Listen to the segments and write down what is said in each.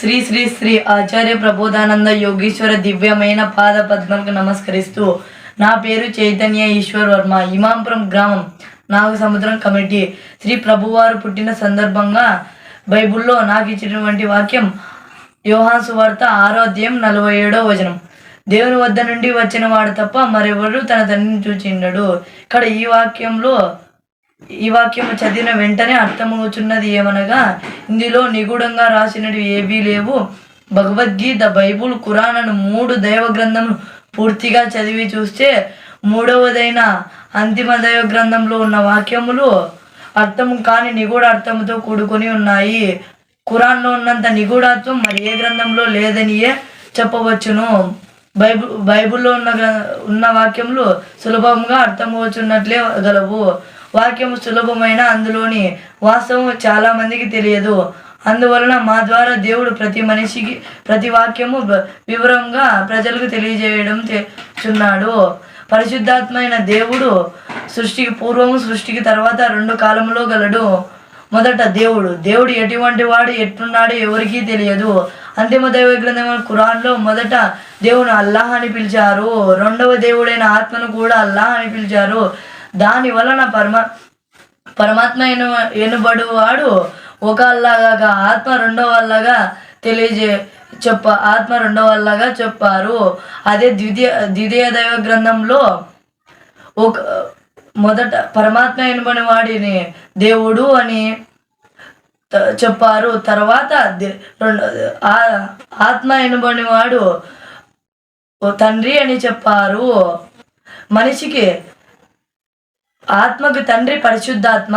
శ్రీ శ్రీ శ్రీ ఆచార్య ప్రబోధానంద యోగీశ్వర దివ్యమైన పాద పద్మలకు నమస్కరిస్తూ నా పేరు చైతన్య ఈశ్వర్ వర్మ ఇమాంపురం గ్రామం నాగసముద్రం కమిటీ. శ్రీ ప్రభువారు పుట్టిన సందర్భంగా బైబిల్లో నాకు ఇచ్చినటువంటి వాక్యం యోహాన్ సువార్త ఆరో అధ్యాయం నలభై ఏడో వచనం. దేవుని వద్ద నుండి వచ్చిన వాడు తప్ప మరెవరు తన తండ్రిని చూచిండడు ఇక్కడ ఈ వాక్యంలో ఈ వాక్యము చదివిన వెంటనే అర్థమవుతున్నది ఏమనగా ఇందులో నిగూఢంగా రాసినవి ఏవీ లేవు. భగవద్గీత బైబుల్ ఖురాన్ అను మూడు దైవ గ్రంథములు పూర్తిగా చదివి చూస్తే మూడవదైన అంతిమ దైవ గ్రంథంలో ఉన్న వాక్యములు అర్థము కాని నిగూఢ అర్థముతో కూడుకొని ఉన్నాయి. ఖురాన్లో ఉన్నంత నిగూఢత్వం మరి ఏ గ్రంథంలో లేదనియే చెప్పవచ్చును. బైబుల్ బైబిల్లో ఉన్న ఉన్న వాక్యములు సులభంగా అర్థమవుతున్నట్లే గలవు. వాక్యము సులభమైన అందులోని వాస్తవం చాలా మందికి తెలియదు. అందువలన మా ద్వారా దేవుడు ప్రతి మనిషికి ప్రతి వాక్యము వివరంగా ప్రజలకు తెలియజేయడం చేస్తున్నాడు పరిశుద్ధాత్మైన దేవుడు సృష్టికి పూర్వము సృష్టికి తర్వాత రెండు కాలంలో గలడు మొదట దేవుడు. దేవుడు ఎటువంటి వాడు ఎట్టున్నాడు ఎవరికీ తెలియదు. అంతిమ దైవ గ్రంథమైన ఖురాన్లో మొదట దేవుని అల్లాహ్ అని పిలిచారు. రెండవ దేవుడైన ఆత్మను కూడా అల్లాహ్ అని పిలిచారు. దాని వలన పరమ పరమాత్మ ఎను ఎనుబడువాడు వాడు అల్లాగా ఆత్మ రెండో వల్లగా తెలియజే చెప్ప ఆత్మ రెండో వల్లగా చెప్పారు. అదే ద్వితీయ ద్వితీయ దైవ గ్రంథంలో ఒక మొదట పరమాత్మ ఎనుబడి వాడిని దేవుడు అని చెప్పారు. తర్వాత దే- రెండు ఆ- ఆత్మ ఎనుబడి వాడు తండ్రి అని చెప్పారు. మనిషికి ఆత్మకు తండ్రి పరిశుద్ధాత్మ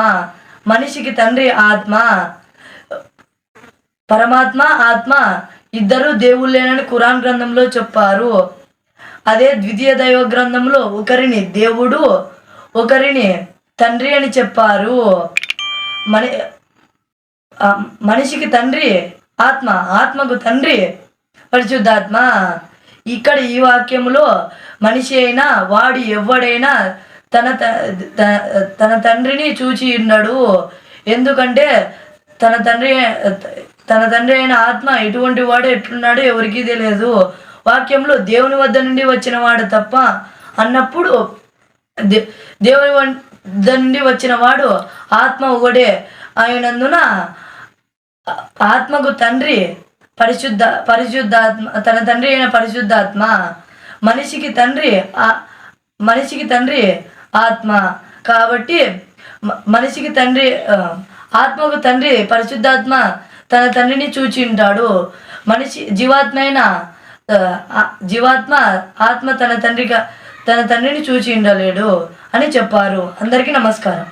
మనిషికి తండ్రి ఆత్మ పరమాత్మ ఆత్మ ఇద్దరు దేవుళ్ళేనని కురాన్ గ్రంథంలో చెప్పారు. అదే ద్వితీయ దైవ గ్రంథంలో ఒకరిని దేవుడు ఒకరిని తండ్రి అని చెప్పారు. మని మనిషికి తండ్రి ఆత్మ ఆత్మకు తండ్రి పరిశుద్ధాత్మ. ఇక్కడ ఈ వాక్యములో మనిషి అయినా వాడు ఎవడైనా తన త- త- తన తండ్రిని చూచి ఉన్నాడు. ఎందుకంటే తన తండ్రి తన తండ్రి అయిన ఆత్మ ఎటువంటి వాడు ఎట్లున్నాడో ఎవరికీ తెలియదు. వాక్యంలో దేవుని వద్ద నుండి వచ్చిన వాడు తప్ప అన్నప్పుడు దే- దేవుని వద్ద నుండి వచ్చిన వాడు ఆత్మ ఒకడే అయినందున ఆత్మకు తండ్రి పరిశుద్ధ పరిశుద్ధాత్మ తన తండ్రి అయిన పరిశుద్ధాత్మ మనిషికి తండ్రి ఆ- మనిషికి తండ్రి ఆత్మ. కాబట్టి మనిషికి తండ్రి ఆత్మకు తండ్రి పరిశుద్ధాత్మ తన తండ్రిని చూచి ఉంటాడు. మనిషి జీవాత్మ అయిన జీవాత్మ ఆత్మ తన తండ్రిగా తన తండ్రిని చూచి ఉండలేడు అని చెప్పారు. అందరికీ నమస్కారం.